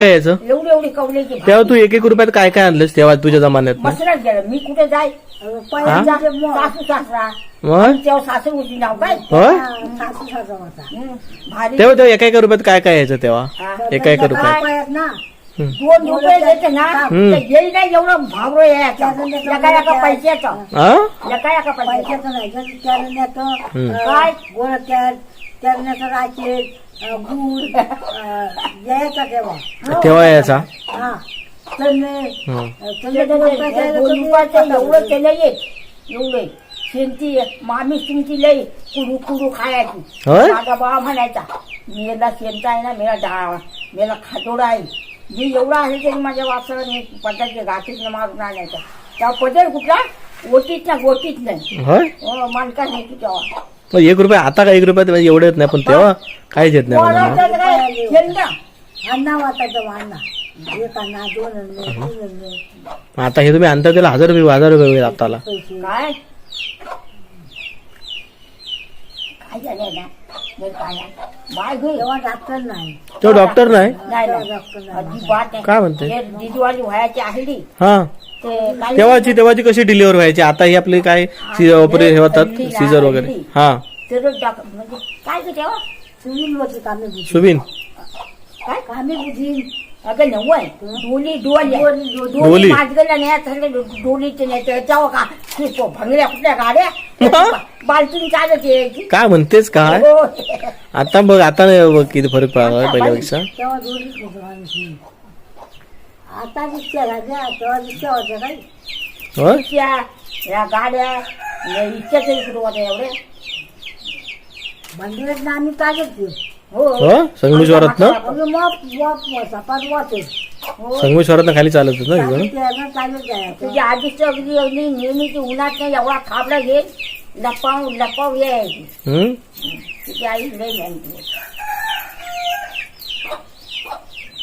काय यायचं? एवढी तेव्हा तू एक एक रुपयात काय काय आणलंस तेव्हा तुझ्या जमान्यात? मसरात गेलं. मी कुठे जाय पहिल्यांदा सासू सासरा. मग? तेव्हा सासू होती नाव काय? होय हा, सासू सासरा होता. हं, भारी. तेव्हा तेव्हा एका एका रुपयात काय काय यायचं तेव्हा? हा. एका एका रुपयात. पायात ना? दोन रुपये द्यायचे ना हं. तर येई नाही एवढं भावरो यायचा. एका एका पैशाचं हा. एका एका पैशाचं पैशाचं नाही हम्म. काय? गोळ त्या त्याला राकेट अं, यायचा? तेव्हा तेव्हा यायचा हा एवढं ते येत एवढे. शेंती मामी तुमची लई कुडू कुडू खायची. होय? माझा बाबा म्हणायचा मेला शेंता आहे ना मेला डाळ मेला खाटोडा आहे. मी एवढा आहे तरी माझ्या वापराने पदाचे गाठीत मारून आणायचा. तेव्हा पदर कुठला? ओटीत ना गोटीत नाही होय? हो मानका नाही की तेव्हा. मग एक रुपया आता काय एक रुपयात म्हणजे एवढं येत नाही पण तेव्हा काहीच येत नाही मला अण्णा वाटायचं अण्णा. एक अण्णा दोन अण्णे तीन अण्णे. आता हे तुम्ही आणता त्याला हजार रुपये हजार रुपये होईल आताला. पैसे काय? काय झालं ना? हे काय? आहे? बाय घे. तेव्हा डॉक्टर नाही. तो डॉक्टर नाही? नाही तेव्हा नाही डॉक्टर नाही. अजिबात नाही. काय म्हणते? हे दिदीवाली व्हायची आहे हा. ते तेव्हाची तेव्हाची कशी डिलिव्हर व्हायची? आता ही आपली काय ऑपरेशन हे होतात सीझर वगैरे. हा. म्हणजे काय तेव्हा? सुनील होते कामे सुबिन काय कामे अगं नव्वय डोली. नाही डोलीचे नाही. त्याच्यावर का? ते तो भंगल्या कुठल्या गाड्या? बालटीन चालत यायची. काय म्हणतेस काय हो. आता बघ आता नाही बघ किती फरक पडला पहिल्यापेक्षा तेव्हा दोन्हीच होतं माणूस आता रिक्षा तेव्हा रिक्षा होत्या काही होय? रिक्षा, या गाड्या या सुरू होत्या एवढे. मंदिरात आम्ही कागद घेऊ हो. हो? संगमेश्वरात ना? अगं मॉप मॉप सपाट हो. संगमेश्वरात खाली चालत होतं ना इकडून त्याला चालत जायचं तुझी आधीच अगदी अगदी नेहमीची उन्हात नाही एवढा खाबडा घे. लपाव लपाव यायची हम्म? तुझी आई लई मेहनती. तेव्हा आधी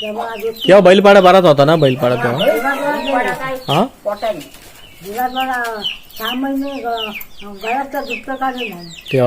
तेव्हा बैलपाडा बराच होता ना बैलपाडा तेव्हा? हा? पोटाने दिवसभर सहा महिने ग- गळ्यातलं दुःख काढलं नाही तेव्हा